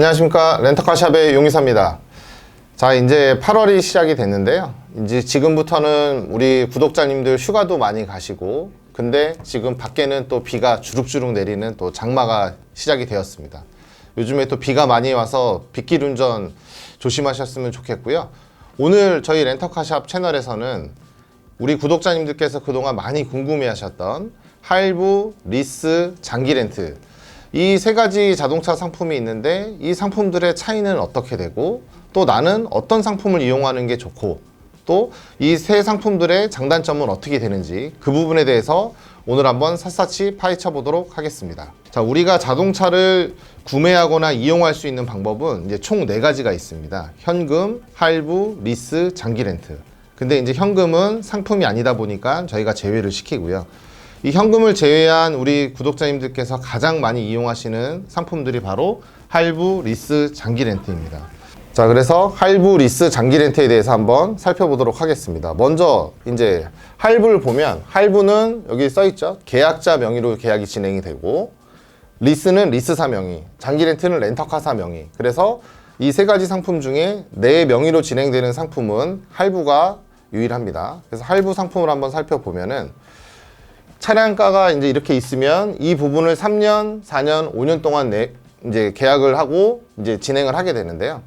안녕하십니까. 렌터카샵의 용의사입니다. 자 이제 8월이 시작이 됐는데요. 이제 지금부터는 우리 구독자님들 휴가도 많이 가시고 근데 지금 밖에는 또 비가 주룩주룩 내리는 또 장마가 시작이 되었습니다. 요즘에 또 비가 많이 와서 빗길 운전 조심하셨으면 좋겠고요. 오늘 저희 렌터카샵 채널에서는 우리 구독자님들께서 그동안 많이 궁금해하셨던 할부, 리스, 장기 렌트 이 세 가지 자동차 상품이 있는데 이 상품들의 차이는 어떻게 되고 또 나는 어떤 상품을 이용하는 게 좋고 또 이 세 상품들의 장단점은 어떻게 되는지 그 부분에 대해서 오늘 한번 샅샅이 파헤쳐 보도록 하겠습니다. 자, 우리가 자동차를 구매하거나 이용할 수 있는 방법은 이제 총 네 가지가 있습니다. 현금, 할부, 리스, 장기 렌트. 근데 이제 현금은 상품이 아니다 보니까 저희가 제외를 시키고요. 이 현금을 제외한 우리 구독자님들께서 가장 많이 이용하시는 상품들이 바로 할부, 리스, 장기 렌트입니다. 자, 그래서 할부, 리스, 장기 렌트에 대해서 한번 살펴보도록 하겠습니다. 먼저 이제 할부를 보면 할부는 여기 써 있죠. 계약자 명의로 계약이 진행이 되고 리스는 리스사 명의, 장기 렌트는 렌터카사 명의. 그래서 이 세 가지 상품 중에 내 명의로 진행되는 상품은 할부가 유일합니다. 그래서 할부 상품을 한번 살펴보면은 차량가가 이제 이렇게 있으면 이 부분을 3년, 4년, 5년 동안 내 이제 계약을 하고 이제 진행을 하게 되는데요.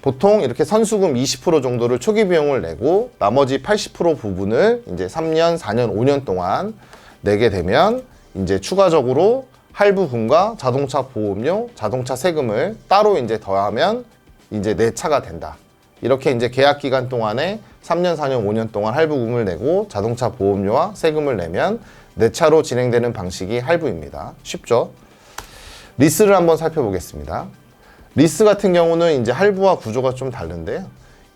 보통 이렇게 선수금 20% 정도를 초기 비용을 내고 나머지 80% 부분을 이제 3년, 4년, 5년 동안 내게 되면 이제 추가적으로 할부금과 자동차 보험료, 자동차 세금을 따로 이제 더하면 이제 내 차가 된다. 이렇게 이제 계약 기간 동안에 3년, 4년, 5년 동안 할부금을 내고 자동차 보험료와 세금을 내면 내 차로 진행되는 방식이 할부입니다. 쉽죠? 리스를 한번 살펴보겠습니다. 리스 같은 경우는 이제 할부와 구조가 좀 다른데요.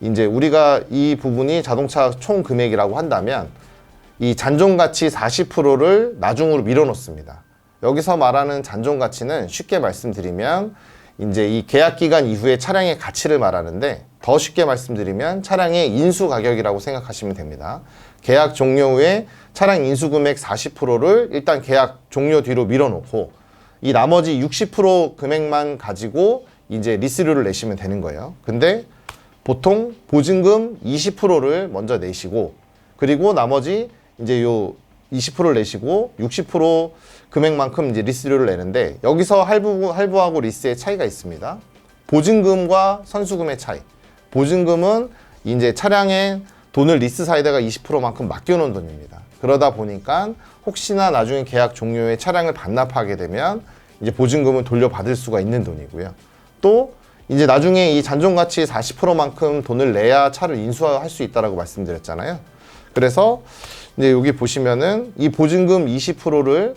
이제 우리가 이 부분이 자동차 총 금액이라고 한다면 이 잔존 가치 40%를 나중으로 밀어 놓습니다. 여기서 말하는 잔존 가치는 쉽게 말씀드리면 이제 이 계약 기간 이후의 차량의 가치를 말하는데 더 쉽게 말씀드리면 차량의 인수 가격이라고 생각하시면 됩니다. 계약 종료 후에 차량 인수 금액 40%를 일단 계약 종료 뒤로 밀어 놓고 이 나머지 60% 금액만 가지고 이제 리스료를 내시면 되는 거예요. 근데 보통 보증금 20%를 먼저 내시고 그리고 나머지 이제 요 20%를 내시고 60% 금액만큼 이제 리스료를 내는데 여기서 할부 할부하고 리스의 차이가 있습니다. 보증금과 선수금의 차이. 보증금은 이제 차량에 돈을 리스사에다가 20%만큼 맡겨놓은 돈입니다. 그러다 보니까 혹시나 나중에 계약 종료에 차량을 반납하게 되면 이제 보증금은 돌려받을 수가 있는 돈이고요. 또 이제 나중에 이 잔존 가치 40%만큼 돈을 내야 차를 인수할 수 있다라고 말씀드렸잖아요. 그래서 이제 여기 보시면은 이 보증금 20%를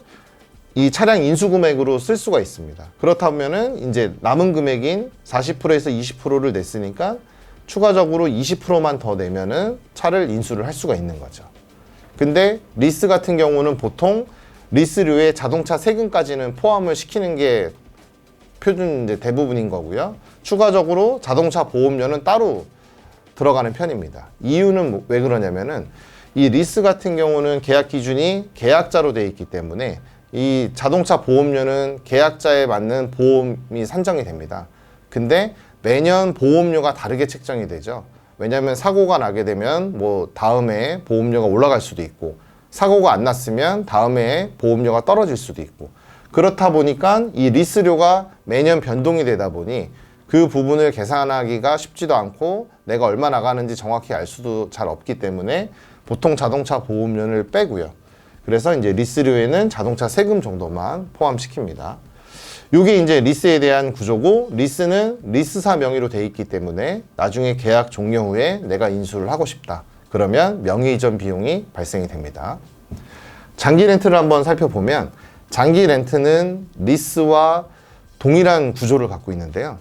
이 차량 인수 금액으로 쓸 수가 있습니다. 그렇다면은 이제 남은 금액인 40%에서 20%를 냈으니까 추가적으로 20%만 더 내면은 차를 인수를 할 수가 있는 거죠. 근데 리스 같은 경우는 보통 리스료에 자동차 세금까지는 포함을 시키는 게 표준 이제 대부분인 거고요. 추가적으로 자동차 보험료는 따로 들어가는 편입니다. 이유는 뭐- 왜 그러냐면은 이 리스 같은 경우는 계약 기준이 계약자로 되어 있기 때문에 이 자동차 보험료는 계약자에 맞는 보험이 산정이 됩니다. 근데 매년 보험료가 다르게 책정이 되죠. 왜냐하면 사고가 나게 되면 뭐 다음에 보험료가 올라갈 수도 있고 사고가 안 났으면 다음에 보험료가 떨어질 수도 있고 그렇다 보니까 이 리스료가 매년 변동이 되다 보니 그 부분을 계산하기가 쉽지도 않고 내가 얼마 나가는지 정확히 알 수도 잘 없기 때문에 보통 자동차 보험료를 빼고요. 그래서 이제 리스료에는 자동차 세금 정도만 포함시킵니다. 이게 이제 리스에 대한 구조고 리스는 리스사 명의로 돼 있기 때문에 나중에 계약 종료 후에 내가 인수를 하고 싶다. 그러면 명의 이전 비용이 발생이 됩니다. 장기 렌트를 한번 살펴보면 장기 렌트는 리스와 동일한 구조를 갖고 있는데요.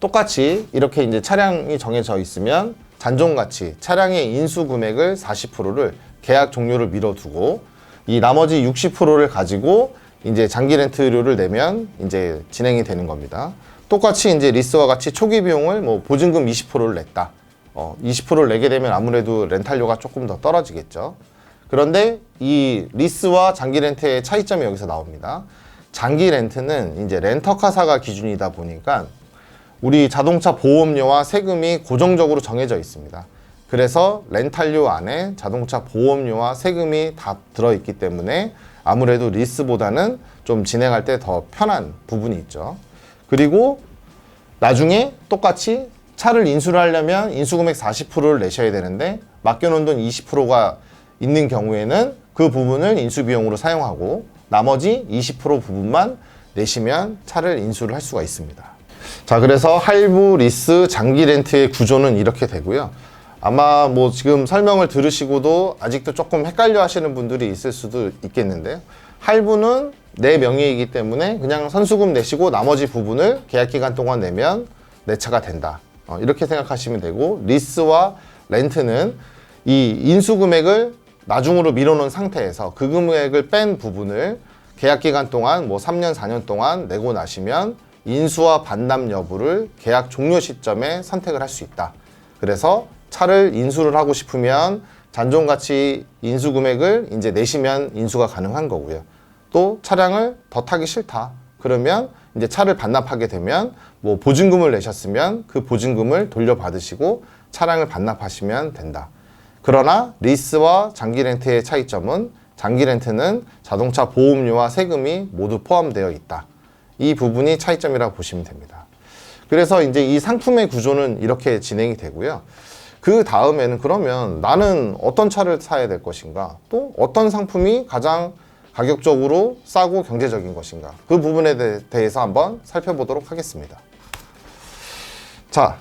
똑같이 이렇게 이제 차량이 정해져 있으면 잔존 가치, 차량의 인수 금액을 40%를 계약 종료를 미뤄두고 이 나머지 60%를 가지고 이제 장기 렌트료를 내면 이제 진행이 되는 겁니다. 똑같이 이제 리스와 같이 초기 비용을 뭐 보증금 20%를 냈다. 어, 20%를 내게 되면 아무래도 렌탈료가 조금 더 떨어지겠죠. 그런데 이 리스와 장기 렌트의 차이점이 여기서 나옵니다. 장기 렌트는 이제 렌터카사가 기준이다 보니까 우리 자동차 보험료와 세금이 고정적으로 정해져 있습니다. 그래서 렌탈료 안에 자동차 보험료와 세금이 다 들어있기 때문에 아무래도 리스보다는 좀 진행할 때 더 편한 부분이 있죠. 그리고 나중에 똑같이 차를 인수를 하려면 인수금액 40%를 내셔야 되는데 맡겨놓은 돈 20%가 있는 경우에는 그 부분을 인수비용으로 사용하고 나머지 20% 부분만 내시면 차를 인수를 할 수가 있습니다. 자, 그래서 할부, 리스, 장기 렌트의 구조는 이렇게 되고요. 아마 뭐 지금 설명을 들으시고도 아직도 조금 헷갈려 하시는 분들이 있을 수도 있겠는데요. 할부는 내 명의이기 때문에 그냥 선수금 내시고 나머지 부분을 계약 기간 동안 내면 내 차가 된다. 어, 이렇게 생각하시면 되고 리스와 렌트는 이 인수 금액을 나중으로 미뤄놓은 상태에서 그 금액을 뺀 부분을 계약 기간 동안 뭐 3년, 4년 동안 내고 나시면 인수와 반납 여부를 계약 종료 시점에 선택을 할 수 있다. 그래서 차를 인수를 하고 싶으면 잔존 가치 인수 금액을 이제 내시면 인수가 가능한 거고요. 또 차량을 더 타기 싫다. 그러면 이제 차를 반납하게 되면 뭐 보증금을 내셨으면 그 보증금을 돌려받으시고 차량을 반납하시면 된다. 그러나 리스와 장기 렌트의 차이점은 장기 렌트는 자동차 보험료와 세금이 모두 포함되어 있다. 이 부분이 차이점이라고 보시면 됩니다. 그래서 이제 이 상품의 구조는 이렇게 진행이 되고요. 그 다음에는 그러면 나는 어떤 차를 사야 될 것인가? 또 어떤 상품이 가장 가격적으로 싸고 경제적인 것인가? 그 부분에 대- 대해서 한번 살펴보도록 하겠습니다. 자,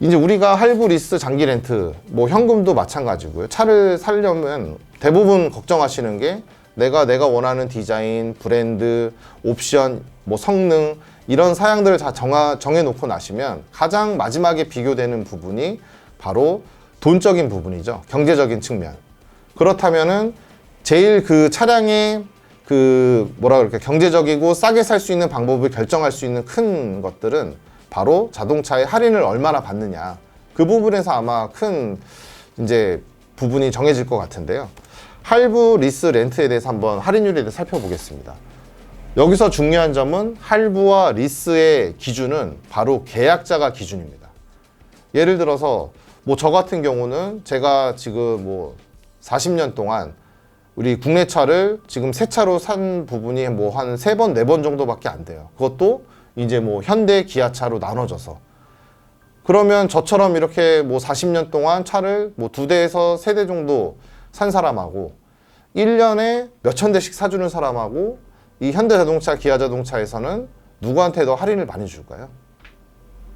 이제 우리가 할부 리스 장기 렌트 뭐 현금도 마찬가지고요. 차를 살려면 대부분 걱정하시는 게 내가 내가 원하는 디자인, 브랜드, 옵션, 뭐 성능 이런 사양들을 다 정하, 정해놓고 나시면 가장 마지막에 비교되는 부분이 바로 돈적인 부분이죠. 경제적인 측면. 그렇다면은 제일 그 차량의 그 뭐라 그럴까 경제적이고 싸게 살 수 있는 방법을 결정할 수 있는 큰 것들은 바로 자동차의 할인을 얼마나 받느냐 그 부분에서 아마 큰 이제 부분이 정해질 것 같은데요. 할부, 리스, 렌트에 대해서 한번 할인율에 대해 살펴보겠습니다. 여기서 중요한 점은 할부와 리스의 기준은 바로 계약자가 기준입니다. 예를 들어서 뭐 저 같은 경우는 제가 지금 뭐 40년 동안 우리 국내 차를 지금 새 차로 산 부분이 뭐 한 세 번, 네 번 정도밖에 안 돼요. 그것도 이제 뭐 현대 기아차로 나눠져서. 그러면 저처럼 이렇게 뭐 40년 동안 차를 뭐 두 대에서 세 대 정도 산 사람하고 1년에 몇천 대씩 사주는 사람하고 이 현대자동차, 기아자동차에서는 누구한테 더 할인을 많이 줄까요?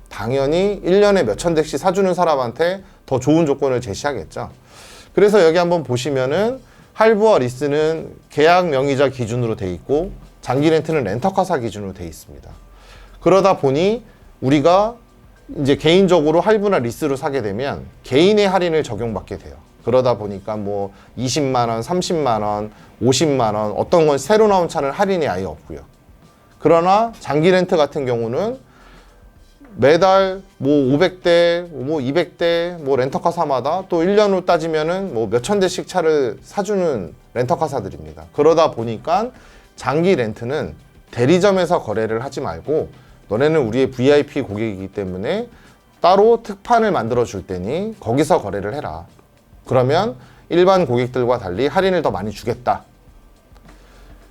당연히 1년에 몇천 대씩 사주는 사람한테 더 좋은 조건을 제시하겠죠. 그래서 여기 한번 보시면은 할부와 리스는 계약 명의자 기준으로 돼 있고 장기 렌트는 렌터카사 기준으로 돼 있습니다. 그러다 보니 우리가 이제 개인적으로 할부나 리스로 사게 되면 개인의 할인을 적용받게 돼요. 그러다 보니까 뭐 20만 원, 30만 원, 50만 원 어떤 건 새로 나온 차는 할인이 아예 없고요. 그러나 장기 렌트 같은 경우는 매달 뭐 500대, 뭐 200대, 뭐 렌터카사마다 또 1년으로 따지면은 뭐 몇천 대씩 차를 사주는 렌터카사들입니다. 그러다 보니까 장기 렌트는 대리점에서 거래를 하지 말고 너네는 우리의 VIP 고객이기 때문에 따로 특판을 만들어 줄 테니 거기서 거래를 해라. 그러면 일반 고객들과 달리 할인을 더 많이 주겠다.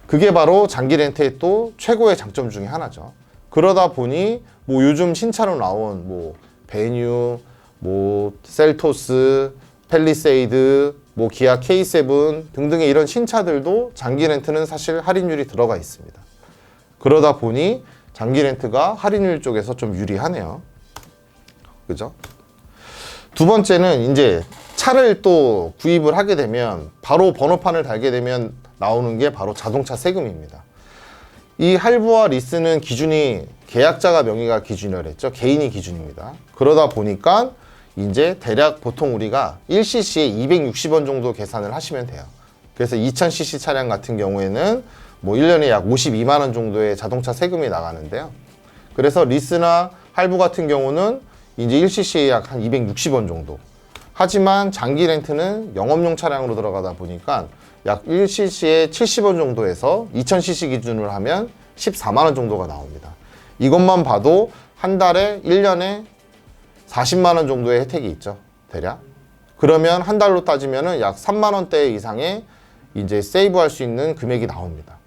그게 바로 장기 렌트의 또 최고의 장점 중에 하나죠. 그러다 보니 뭐 요즘 신차로 나온 뭐 베뉴, 뭐 셀토스, 펠리세이드, 뭐 기아 K7 등등의 이런 신차들도 장기 렌트는 사실 할인율이 들어가 있습니다. 그러다 보니 장기 렌트가 할인율 쪽에서 좀 유리하네요. 그죠? 두 번째는 이제 차를 또 구입을 하게 되면 바로 번호판을 달게 되면 나오는 게 바로 자동차 세금입니다. 이 할부와 리스는 기준이 계약자가 명의가 기준이라 그랬죠. 개인이 기준입니다. 그러다 보니까 이제 대략 보통 우리가 1cc에 260원 정도 계산을 하시면 돼요. 그래서 2000cc 차량 같은 경우에는 뭐 1년에 약 52만 원 정도의 자동차 세금이 나가는데요. 그래서 리스나 할부 같은 경우는 이제 1cc에 약 한 260원 정도. 하지만 장기 렌트는 영업용 차량으로 들어가다 보니까 약 1cc에 70원 정도에서 2000cc 기준으로 하면 14만 원 정도가 나옵니다. 이것만 봐도 한 달에 1년에 40만 원 정도의 혜택이 있죠. 대략. 그러면 한 달로 따지면은 약 3만 원대 이상의 이제 세이브할 수 있는 금액이 나옵니다.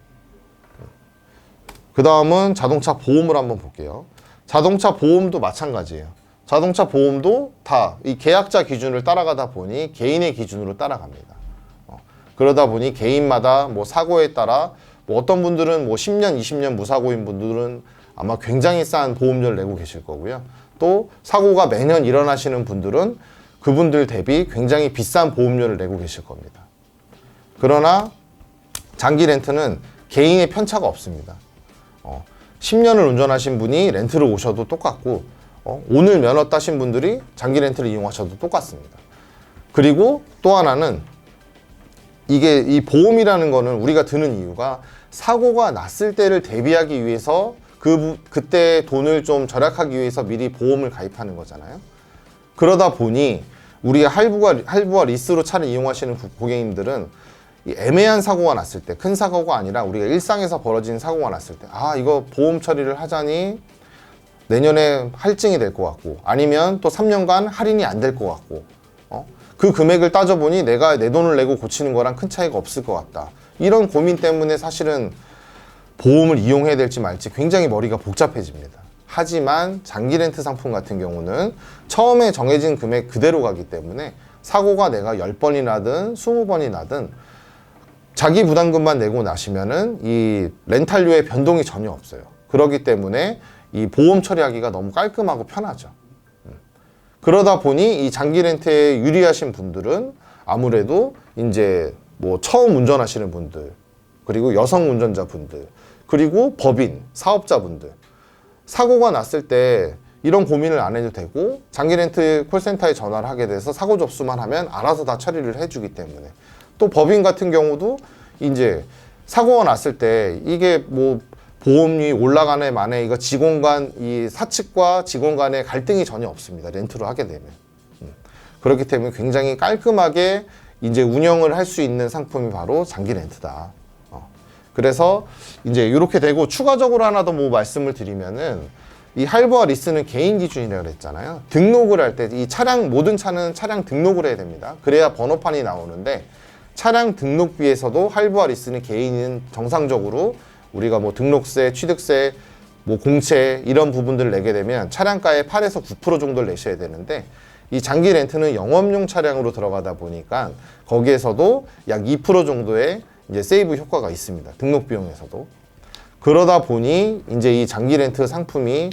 그 다음은 자동차 보험을 한번 볼게요. 자동차 보험도 마찬가지예요. 자동차 보험도 다 이 계약자 기준을 따라가다 보니 개인의 기준으로 따라갑니다. 어, 그러다 보니 개인마다 뭐 사고에 따라 뭐 어떤 분들은 뭐 10년, 20년 무사고인 분들은 아마 굉장히 싼 보험료를 내고 계실 거고요. 또 사고가 매년 일어나시는 분들은 그분들 대비 굉장히 비싼 보험료를 내고 계실 겁니다. 그러나 장기 렌트는 개인의 편차가 없습니다. 어, 10년을 운전하신 분이 렌트를 오셔도 똑같고 어, 오늘 면허 따신 분들이 장기 렌트를 이용하셔도 똑같습니다. 그리고 또 하나는 이게 이 보험이라는 거는 우리가 드는 이유가 사고가 났을 때를 대비하기 위해서 그 부- 그때 돈을 좀 절약하기 위해서 미리 보험을 가입하는 거잖아요. 그러다 보니 우리 할부가 할부와 리스로 차를 이용하시는 구- 고객님들은 이 애매한 사고가 났을 때 큰 사고가 아니라 우리가 일상에서 벌어진 사고가 났을 때 아 이거 보험 처리를 하자니 내년에 할증이 될 것 같고 아니면 또 3년간 할인이 안 될 것 같고 어? 그 금액을 따져보니 내가 내 돈을 내고 고치는 거랑 큰 차이가 없을 것 같다 이런 고민 때문에 사실은 보험을 이용해야 될지 말지 굉장히 머리가 복잡해집니다. 하지만 장기 렌트 상품 같은 경우는 처음에 정해진 금액 그대로 가기 때문에 사고가 내가 10번이 나든 20번이 나든 자기 부담금만 내고 나시면은 이 렌탈료의 변동이 전혀 없어요. 그렇기 때문에 이 보험 처리하기가 너무 깔끔하고 편하죠. 음. 그러다 보니 이 장기 렌트에 유리하신 분들은 아무래도 이제 뭐 처음 운전하시는 분들 그리고 여성 운전자 분들 그리고 법인 사업자분들 사고가 났을 때 이런 고민을 안 해도 되고 장기 렌트 콜센터에 전화를 하게 돼서 사고 접수만 하면 알아서 다 처리를 해주기 때문에 또 법인 같은 경우도 이제 사고가 났을 때 이게 뭐 보험이 올라가네 마네 이거 직원 간 이 사측과 직원 간의 갈등이 전혀 없습니다 렌트로 하게 되면 음. 그렇기 때문에 굉장히 깔끔하게 이제 운영을 할 수 있는 상품이 바로 장기 렌트다. 어. 그래서 이제 이렇게 되고 추가적으로 하나 더 뭐 말씀을 드리면은 이 할부와 리스는 개인 기준이라고 그랬잖아요. 등록을 할 때 이 차량 모든 차는 차량 등록을 해야 됩니다. 그래야 번호판이 나오는데 차량 등록비에서도 할부와 리스는 개인은 정상적으로 우리가 뭐 등록세, 취득세, 뭐 공채 이런 부분들을 내게 되면 차량가의 8에서 9% 정도를 내셔야 되는데 이 장기 렌트는 영업용 차량으로 들어가다 보니까 거기에서도 약 2% 정도의 이제 세이브 효과가 있습니다. 등록 비용에서도. 그러다 보니 이제 이 장기 렌트 상품이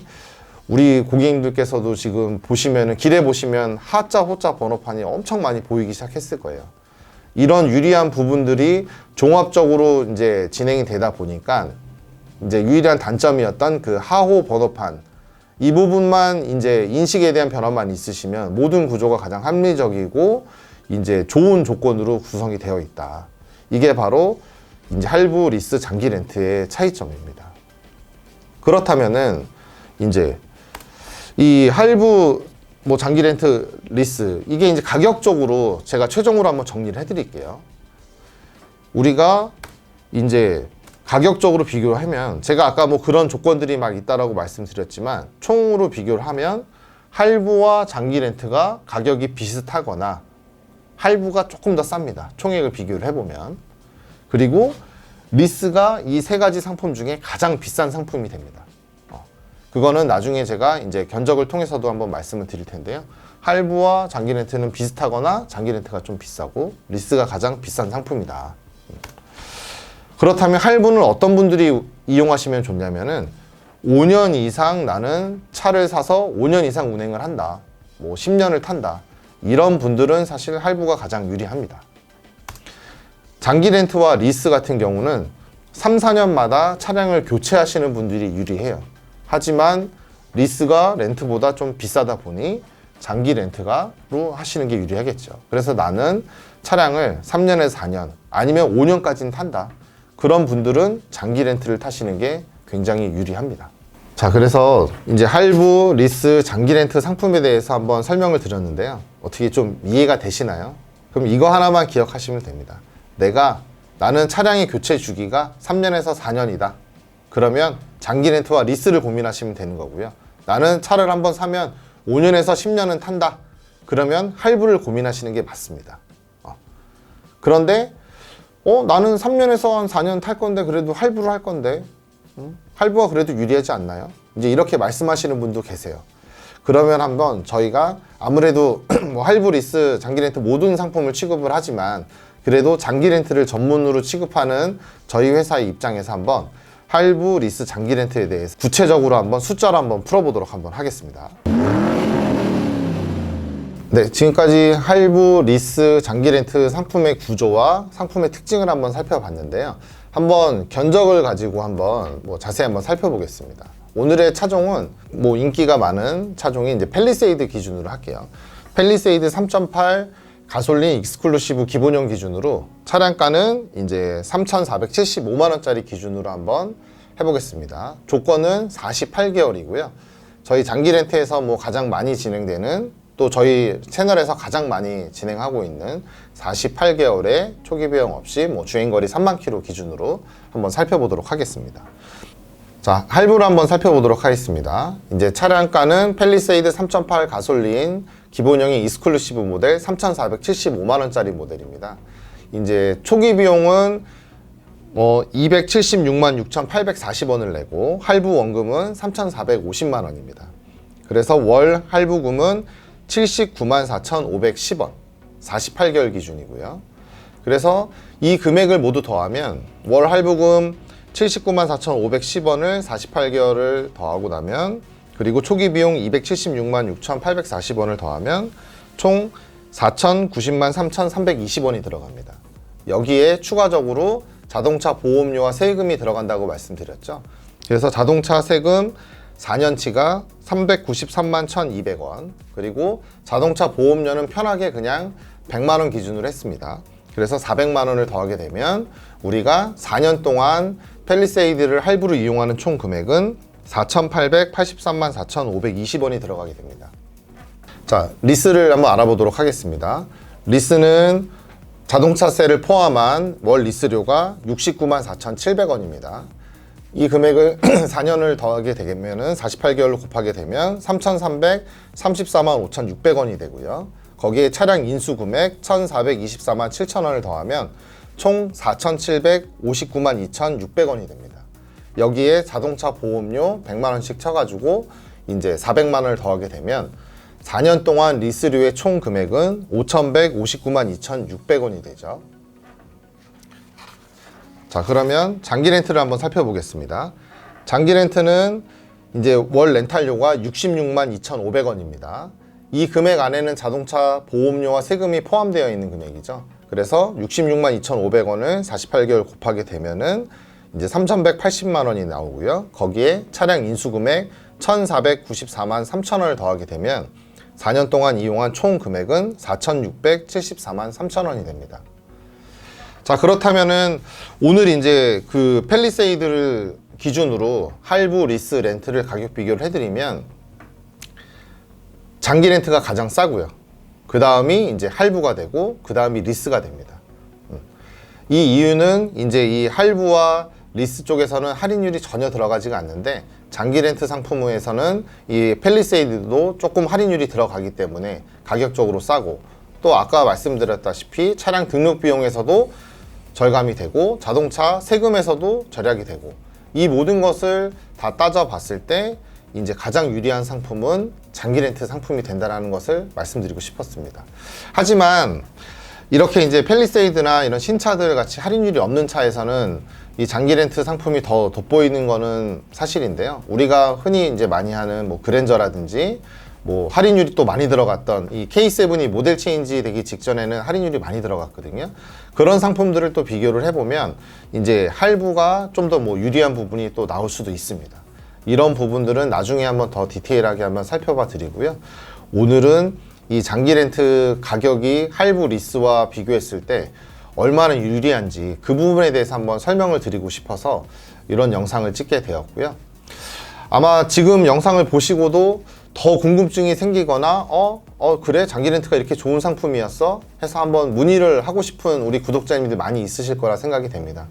우리 고객님들께서도 지금 보시면은 길에 보시면 하자 호자 번호판이 엄청 많이 보이기 시작했을 거예요. 이런 유리한 부분들이 종합적으로 이제 진행이 되다 보니까 이제 유일한 단점이었던 그 하호 번호판 이 부분만 이제 인식에 대한 변화만 있으시면 모든 구조가 가장 합리적이고 이제 좋은 조건으로 구성이 되어 있다. 이게 바로 이제 할부 리스 장기 렌트의 차이점입니다. 그렇다면은 이제 이 할부 뭐 장기 렌트 리스 이게 이제 가격적으로 제가 최종으로 한번 정리를 해드릴게요. 우리가 이제 가격적으로 비교를 하면 제가 아까 뭐 그런 조건들이 막 있다라고 말씀드렸지만 총으로 비교를 하면 할부와 장기 렌트가 가격이 비슷하거나 할부가 조금 더 쌉니다. 총액을 비교를 해보면 그리고 리스가 이 세 가지 상품 중에 가장 비싼 상품이 됩니다. 어, 그거는 나중에 제가 이제 견적을 통해서도 한번 말씀을 드릴 텐데요. 할부와 장기 렌트는 비슷하거나 장기 렌트가 좀 비싸고 리스가 가장 비싼 상품이다. 그렇다면 할부는 어떤 분들이 이용하시면 좋냐면은 5년 이상 나는 차를 사서 5년 이상 운행을 한다. 뭐 10년을 탄다. 이런 분들은 사실 할부가 가장 유리합니다. 장기 렌트와 리스 같은 경우는 3, 4년마다 차량을 교체하시는 분들이 유리해요. 하지만 리스가 렌트보다 좀 비싸다 보니 장기 렌트가로 하시는 게 유리하겠죠. 그래서 나는 차량을 3년에서 4년 아니면 5년까지는 탄다. 그런 분들은 장기 렌트를 타시는 게 굉장히 유리합니다. 자, 그래서 이제 할부, 리스, 장기 렌트 상품에 대해서 한번 설명을 드렸는데요. 어떻게 좀 이해가 되시나요? 그럼 이거 하나만 기억하시면 됩니다. 내가 나는 차량의 교체 주기가 3년에서 4년이다. 그러면 장기 렌트와 리스를 고민하시면 되는 거고요. 나는 차를 한번 사면 5년에서 10년은 탄다. 그러면 할부를 고민하시는 게 맞습니다. 어. 그런데 어 나는 3년에서 한 4년 탈 건데 그래도 할부를 할 건데 음? 할부가 그래도 유리하지 않나요? 이제 이렇게 말씀하시는 분도 계세요. 그러면 한번 저희가 아무래도 뭐 할부 리스 장기 렌트 모든 상품을 취급을 하지만 그래도 장기 렌트를 전문으로 취급하는 저희 회사의 입장에서 한번 할부 리스 장기 렌트에 대해서 구체적으로 한번 숫자로 한번 풀어보도록 한번 하겠습니다. 네, 지금까지 할부, 리스, 장기 렌트 상품의 구조와 상품의 특징을 한번 살펴봤는데요. 한번 견적을 가지고 한번 뭐 자세히 한번 살펴보겠습니다. 오늘의 차종은 뭐 인기가 많은 차종이 이제 펠리세이드 기준으로 할게요. 펠리세이드 3.8 가솔린 익스클루시브 기본형 기준으로 차량가는 이제 3,475만 원짜리 기준으로 한번 해보겠습니다. 조건은 48개월이고요. 저희 장기 렌트에서 뭐 가장 많이 진행되는 또 저희 채널에서 가장 많이 진행하고 있는 48개월의 초기 비용 없이 뭐 주행거리 3만 킬로 기준으로 한번 살펴보도록 하겠습니다. 자, 할부를 한번 살펴보도록 하겠습니다. 이제 차량가는 펠리세이드 3.8 가솔린 기본형의 이스클루시브 모델 3,475만 원짜리 모델입니다. 이제 초기 비용은 뭐 276만 6,840원을 내고 할부 원금은 3,450만 원입니다. 그래서 월 할부금은 79만 4,510원. 48개월 기준이고요. 그래서 이 금액을 모두 더하면 월 할부금 79만 4,510원을 48개월을 더하고 나면 그리고 초기 비용 276만 6,840원을 더하면 총 4,090만 3,320원이 들어갑니다. 여기에 추가적으로 자동차 보험료와 세금이 들어간다고 말씀드렸죠. 그래서 자동차 세금 4년치가 393만 1,200원. 그리고 자동차 보험료는 편하게 그냥 100만 원 기준으로 했습니다. 그래서 400만 원을 더하게 되면 우리가 4년 동안 펠리세이드를 할부로 이용하는 총 금액은 4,883만 4,520원이 들어가게 됩니다. 자, 리스를 한번 알아보도록 하겠습니다. 리스는 자동차세를 포함한 월 리스료가 69만 4,700원입니다. 이 금액을 4년을 더하게 되면은 48개월로 곱하게 되면 3,334만 5,600원이 되고요. 거기에 차량 인수 금액 1,424만 7천원을 더하면 총 4,759만 2,600원이 됩니다. 여기에 자동차 보험료 100만 원씩 쳐가지고 이제 400만 원을 더하게 되면 4년 동안 리스료의 총 금액은 5,159만 2,600원이 되죠. 자, 그러면 장기 렌트를 한번 살펴보겠습니다. 장기 렌트는 이제 월 렌탈료가 66만 2,500원입니다. 이 금액 안에는 자동차 보험료와 세금이 포함되어 있는 금액이죠. 그래서 66만 2,500원을 48개월 곱하게 되면은 이제 3,180만 원이 나오고요. 거기에 차량 인수 금액 1,494만 3천 원을 더하게 되면 4년 동안 이용한 총 금액은 4,674만 3천 원이 됩니다. 자 그렇다면은 오늘 이제 그 펠리세이드를 기준으로 할부, 리스, 렌트를 가격 비교를 해드리면 장기 렌트가 가장 싸고요. 그 다음이 이제 할부가 되고 그 다음이 리스가 됩니다. 음. 이 이유는 이제 이 할부와 리스 쪽에서는 할인율이 전혀 들어가지가 않는데 장기 렌트 상품에서는 이 펠리세이드도 조금 할인율이 들어가기 때문에 가격적으로 싸고 또 아까 말씀드렸다시피 차량 등록 비용에서도 절감이 되고 자동차 세금에서도 절약이 되고 이 모든 것을 다 따져 봤을 때 이제 가장 유리한 상품은 장기 렌트 상품이 된다는 것을 말씀드리고 싶었습니다. 하지만 이렇게 이제 펠리세이드나 이런 신차들 같이 할인율이 없는 차에서는 이 장기 렌트 상품이 더 돋보이는 거는 사실인데요. 우리가 흔히 이제 많이 하는 뭐 그랜저라든지 뭐 할인율이 또 많이 들어갔던 이 K7이 모델 체인지 되기 직전에는 할인율이 많이 들어갔거든요. 그런 상품들을 또 비교를 해보면 이제 할부가 좀 더 뭐 유리한 부분이 또 나올 수도 있습니다. 이런 부분들은 나중에 한번 더 디테일하게 한번 살펴봐 드리고요. 오늘은 이 장기 렌트 가격이 할부 리스와 비교했을 때 얼마나 유리한지 그 부분에 대해서 한번 설명을 드리고 싶어서 이런 영상을 찍게 되었고요. 아마 지금 영상을 보시고도 더 궁금증이 생기거나 어, 어 그래 장기 렌트가 이렇게 좋은 상품이었어 해서 한번 문의를 하고 싶은 우리 구독자님들 많이 있으실 거라 생각이 됩니다.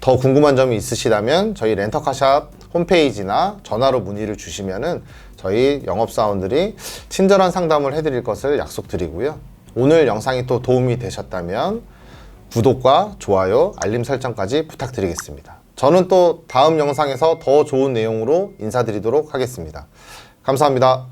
더 궁금한 점이 있으시다면 저희 렌터카샵 홈페이지나 전화로 문의를 주시면은 저희 영업사원들이 친절한 상담을 해드릴 것을 약속드리고요. 오늘 영상이 또 도움이 되셨다면 구독과 좋아요, 알림 설정까지 부탁드리겠습니다. 저는 또 다음 영상에서 더 좋은 내용으로 인사드리도록 하겠습니다. 감사합니다.